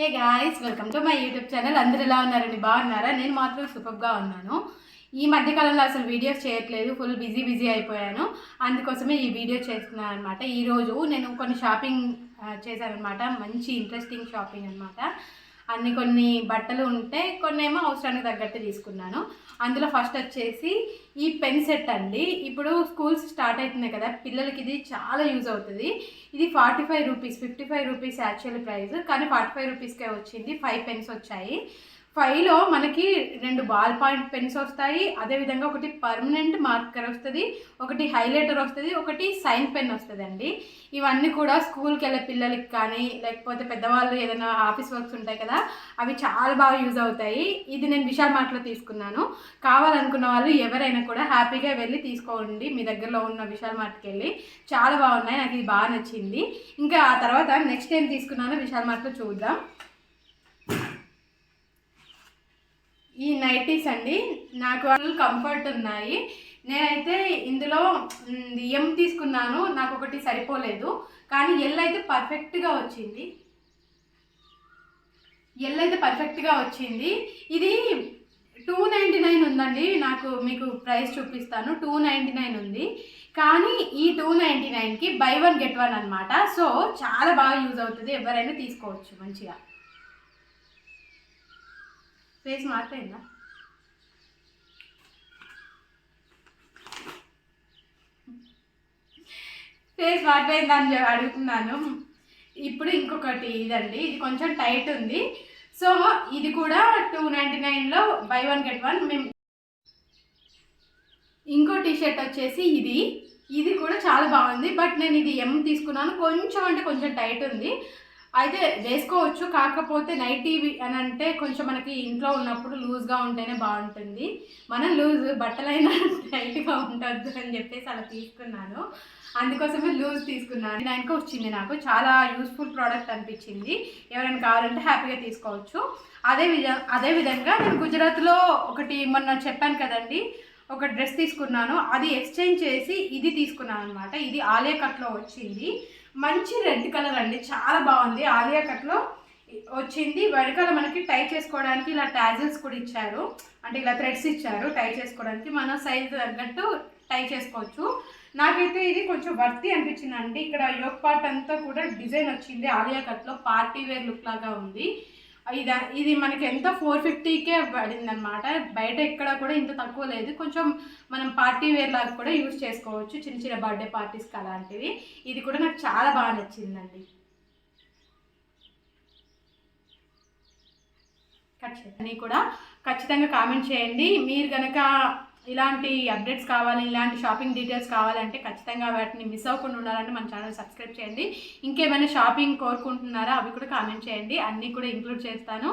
Hey guys welcome to my YouTube channel అందరు ఎలా ఉన్నారండి? బాగున్నారా? నేను మాత్రం సూపర్గా ఉన్నాను. ఈ మధ్యకాలంలో అసలు వీడియోస్ చేయట్లేదు. ఫుల్ బిజీ బిజీ అయిపోయాను. అందుకోసమే ఈ వీడియో చేస్తున్నాను అనమాట ఈరోజు నేను కొన్ని షాపింగ్ చేశానమాట మంచి ఇంట్రెస్టింగ్ షాపింగ్ అనమాట అన్ని కొన్ని బట్టలు ఉంటే కొన్ని ఏమో అవసరానికి తగ్గట్టు తీసుకున్నాను. అందులో ఫస్ట్ వచ్చేసి ఈ పెన్ సెట్ అండి. ఇప్పుడు స్కూల్స్ స్టార్ట్ అవుతున్నాయి కదా పిల్లలకి ఇది చాలా యూజ్ అవుతుంది. ఇది forty five rupees fifty five rupees actual price కానీ ఫార్టీ ఫైవ్ రూపీస్కే వచ్చింది. ఫైవ్ పెన్స్ వచ్చాయి. ఫైవ్లో మనకి రెండు బాల్ పాయింట్ పెన్స్ వస్తాయి అదేవిధంగా ఒకటి పర్మనెంట్ మార్కర్ వస్తుంది ఒకటి హైలైటర్ వస్తుంది ఒకటి సైన్ పెన్ వస్తుంది అండి ఇవన్నీ కూడా స్కూల్కి వెళ్ళే పిల్లలకి కానీ లేకపోతే పెద్దవాళ్ళు ఏదైనా ఆఫీస్ వర్క్స్ ఉంటాయి కదా అవి చాలా బాగా యూజ్ అవుతాయి. ఇది నేను విశాల్ మార్ట్లో తీసుకున్నాను. కావాలనుకున్న వాళ్ళు ఎవరైనా కూడా హ్యాపీగా వెళ్ళి తీసుకోండి. మీ దగ్గరలో ఉన్న విశాల్ మార్ట్కి వెళ్ళి చాలా బాగున్నాయి నాకు ఇది బాగా నచ్చింది. ఇంకా ఆ తర్వాత నెక్స్ట్ టైం తీసుకున్నాను విశాల్ మార్ట్లో చూద్దాం. ఈ నైటీస్ అండి నాకు వాళ్ళు కంఫర్ట్ ఉన్నాయి. నేనైతే ఇందులో ఎం తీసుకున్నాను నాకు ఒకటి సరిపోలేదు. కానీ ఎల్ అయితే పర్ఫెక్ట్గా వచ్చింది. ఎల్ అయితే పర్ఫెక్ట్గా వచ్చింది. ఇది టూ నైంటీ నైన్ ఉందండి నాకు మీకు ప్రైస్ చూపిస్తాను. టూ నైంటీ నైన్ ఉంది. కానీ ఈ టూ నైంటీ నైన్కి బై వన్ గెట్ వన్ అనమాట సో చాలా బాగా యూజ్ అవుతుంది. ఎవరైనా తీసుకోవచ్చు మంచిగా. ఫేస్ మారిపోయిందా? ఫేస్ మారిపోయిందని అడుగుతున్నాను. ఇప్పుడు ఇంకొకటి ఇదండి. ఇది కొంచెం టైట్ ఉంది. సో ఇది కూడా టూ నైంటీ నైన్లో బై వన్ గెట్ వన్ మేము ఇంకో టీషర్ట్ వచ్చేసి ఇది. ఇది కూడా చాలా బాగుంది. బట్ నేను ఇది ఎం తీసుకున్నాను. కొంచెం అంటే కొంచెం టైట్ ఉంది. అయితే వేసుకోవచ్చు కాకపోతే నైటీ అని అంటే కొంచెం మనకి ఇంట్లో ఉన్నప్పుడు లూజ్గా ఉంటేనే బాగుంటుంది. మనం లూజ్ బట్టలైనా టైట్గా ఉండద్దు అని చెప్పేసి అలా తీసుకున్నాను. అందుకోసమే లూజ్ తీసుకున్నాను. దానికి వచ్చింది నాకు. చాలా యూస్ఫుల్ ప్రోడక్ట్ అనిపించింది. ఎవరైనా కావాలంటే హ్యాపీగా తీసుకోవచ్చు. అదే విధ అదే విధంగా నేను గుజరాత్లో ఒకటి మొన్న చెప్పాను కదండి. ఒక డ్రెస్ తీసుకున్నాను అది ఎక్స్చేంజ్ చేసి ఇది తీసుకున్నాను అనమాట ఇది ఆలియా కట్లో వచ్చింది. మంచి రెడ్ కలర్ అండి చాలా బాగుంది. ఆలియా కట్లో వచ్చింది. వెనకాల మనకి టై చేసుకోవడానికి ఇలా టాజిల్స్ కూడా ఇచ్చారు. అంటే ఇలా థ్రెడ్స్ ఇచ్చారు టై చేసుకోవడానికి. మన సైజ్ తగ్గట్టు టై చేసుకోవచ్చు. నాకైతే ఇది కొంచెం వర్తి అనిపించింది ఇక్కడ యోగ్ పార్ట్ అంతా కూడా డిజైన్ వచ్చింది. ఆలియా కట్లో పార్టీ వేర్ లుక్ లాగా ఉంది. ఇది ఇది మనకి ఎంత ఫోర్ ఫిఫ్టీకే పడింది అనమాట బయట ఎక్కడ కూడా ఇంత తక్కువ లేదు. కొంచెం మనం పార్టీ వేర్ లాగా కూడా యూజ్ చేసుకోవచ్చు. చిన్న చిన్న బర్త్డే పార్టీస్కి అలాంటివి. ఇది కూడా నాకు చాలా బాగా నచ్చిందండి. ఖచ్చితంగా కూడా ఖచ్చితంగా కామెంట్ చేయండి. మీరు కనుక ఇలాంటి అప్డేట్స్ కావాలి ఇలాంటి షాపింగ్ డీటెయిల్స్ కావాలంటే ఖచ్చితంగా వాటిని మిస్ అవ్వకుండా ఉండాలంటే మన ఛానల్ సబ్స్క్రైబ్ చేయండి. ఇంకేమైనా షాపింగ్ కోరుకుంటున్నారా అవి కూడా కామెంట్ చేయండి. అన్నీ కూడా ఇంక్లూడ్ చేస్తాను.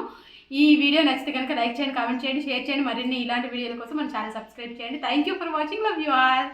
ఈ వీడియో నచ్చితే కనుక లైక్ చేయండి కామెంట్ చేయండి షేర్ చేయండి. మరిన్ని ఇలాంటి వీడియోల కోసం మన ఛానల్ సబ్స్క్రైబ్ చేయండి. Thank you for watching love you are